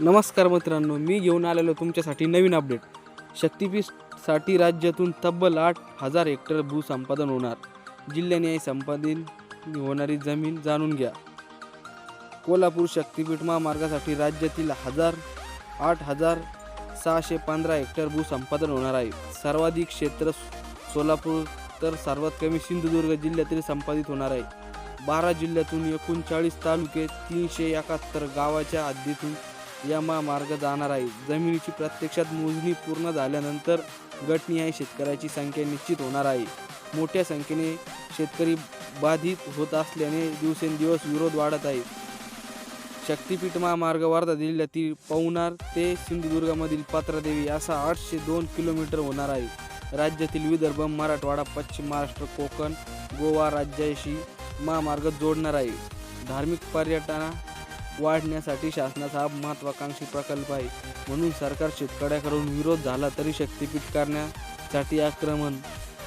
नमस्कार मित्रांनो मी घेऊन आलेलो तुमच्यासाठी नवीन अपडेट. शक्तीपीठसाठी राज्यातून तब्बल आठ हजार हेक्टर भूसंपादन होणार. जिल्ह्याने संपादन होणारी जमीन जाणून घ्या. कोल्हापूर शक्तीपीठ महामार्गासाठी राज्यातील हजार आठ हजार सहाशे पंधरा हेक्टर भूसंपादन होणार आहे. सर्वाधिक क्षेत्र सोलापूर तर सर्वात कमी सिंधुदुर्ग जिल्ह्यातील संपादित होणार आहे. बारा जिल्ह्यातून एकोणचाळीस तालुके तीनशे एकाहत्तर गावाच्या हद्दीतून या महामार्ग जाणार आहे. जमिनीची प्रत्यक्षात मोजणी पूर्ण झाल्यानंतर गटनिहाय शेतकऱ्याची संख्या निश्चित होणार आहे. मोठ्या संख्येने शेतकरी बाधित होत असल्याने दिवसेंदिवस विरोध वाढत आहे. शक्तीपीठ महामार्ग वर्धा जिल्ह्यातील पवनार ते सिंधुदुर्गामधील पात्रादेवी असा आठशे दोन किलोमीटर होणार आहे. राज्यातील विदर्भ मराठवाडा पश्चिम महाराष्ट्र कोकण गोवा राज्याशी महामार्ग जोडणार आहे. धार्मिक पर्यटना वाढण्यासाठी शासनाचा हा महत्वाकांक्षी प्रकल्प आहे. म्हणून सरकार शेतकऱ्याकडून विरोध झाला तरी शक्तीपीठ करण्यासाठी आक्रमण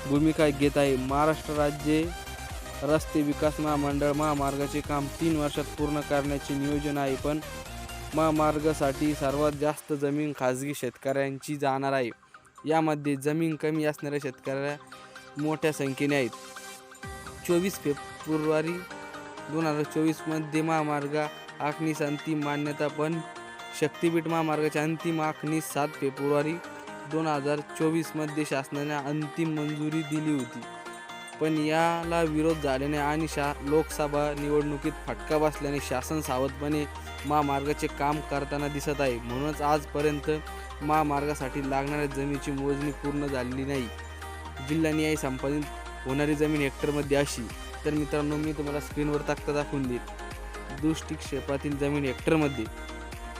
भूमिका घेत आहे. महाराष्ट्र राज्य रस्ते विकास महामंडळ महामार्गाचे काम तीन वर्षात पूर्ण करण्याचे नियोजन आहे पण महामार्गासाठी सर्वात जास्त जमीन खाजगी शेतकऱ्यांची जाणार आहे. यामध्ये जमीन कमी असणाऱ्या शेतकऱ्या मोठ्या संख्येने आहेत. चोवीस फेब्रुवारी दोन हजार चोवीसमध्ये महामार्ग आखणीस अंतिम मान्यता पण शक्तीपीठ महामार्गाची अंतिम आखणी सात फेब्रुवारी दोन हजार चोवीसमध्ये शासनाने अंतिम मंजुरी दिली होती. पण याला विरोध झाल्याने आणि शा लोकसभा निवडणुकीत फटका बसल्याने शासन सावधपणे महामार्गाचे काम करताना दिसत आहे. म्हणूनच आजपर्यंत महामार्गासाठी लागणाऱ्या जमिनीची मोजणी पूर्ण झालेली नाही. जिल्हानिहाय संपादित होणारी जमीन हेक्टरमध्ये अशी. तर मित्रांनो मी तुम्हाला स्क्रीनवर तक्ता दाखवून देईल दृष्टिक्षेपातील जमीन हेक्टरमध्ये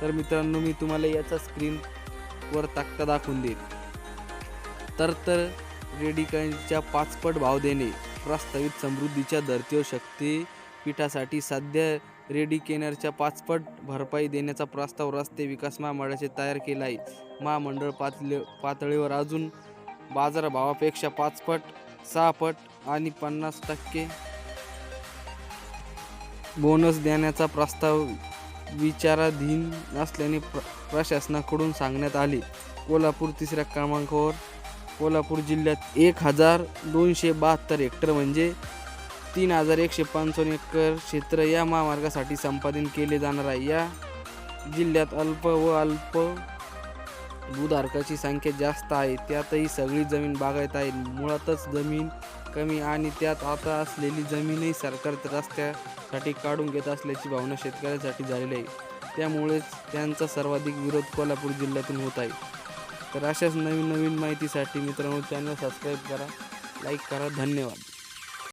तर मित्रांनो मी तुम्हाला याचा स्क्रीनवर ताकद दाखवून देईल तर तर रेडिकांच्या पाचपट भाव देणे प्रस्तावित समृद्धीच्या धर्तीवर शक्तीपीठासाठी सध्या रेडी केनरच्या पाचपट भरपाई देण्याचा प्रस्ताव रस्ते विकास महामंडळाचे तयार केला आहे. महामंडळ पातळी पातळीवर अजून बाजारभावापेक्षा पाचपट सहा पट आणि पन्नास टक्के बोनस देण्याचा प्रस्ताव विचाराधीन असल्याने प्र प्रशासनाकडून सांगण्यात आले. कोल्हापूर तिसऱ्या क्रमांकावर कोल्हापूर जिल्ह्यात एक हजार दोनशे बहात्तर हेक्टर म्हणजे तीन हजार एकशे पंचावन्न एकर क्षेत्र या महामार्गासाठी संपादन केले जाणार आहे. या जिल्ह्यात अल्प व अल्प भूधारकाची संख्या जास्त आहे. त्यातही सगळी जमीन बागायत आहे. मुळातच जमीन कमी आणि त्यात आता असलेली जमीनही सरकार रस्त्यासाठी काढून घेत असल्याची भावना शेतकऱ्यांसाठी झालेली आहे. त्यामुळेच त्यांचा सर्वाधिक विरोध कोल्हापूर जिल्ह्यातून होत आहे. तर अशाच नवीन नवीन माहितीसाठी मित्रांनो चॅनल सबस्क्राईब करा लाईक करा. धन्यवाद.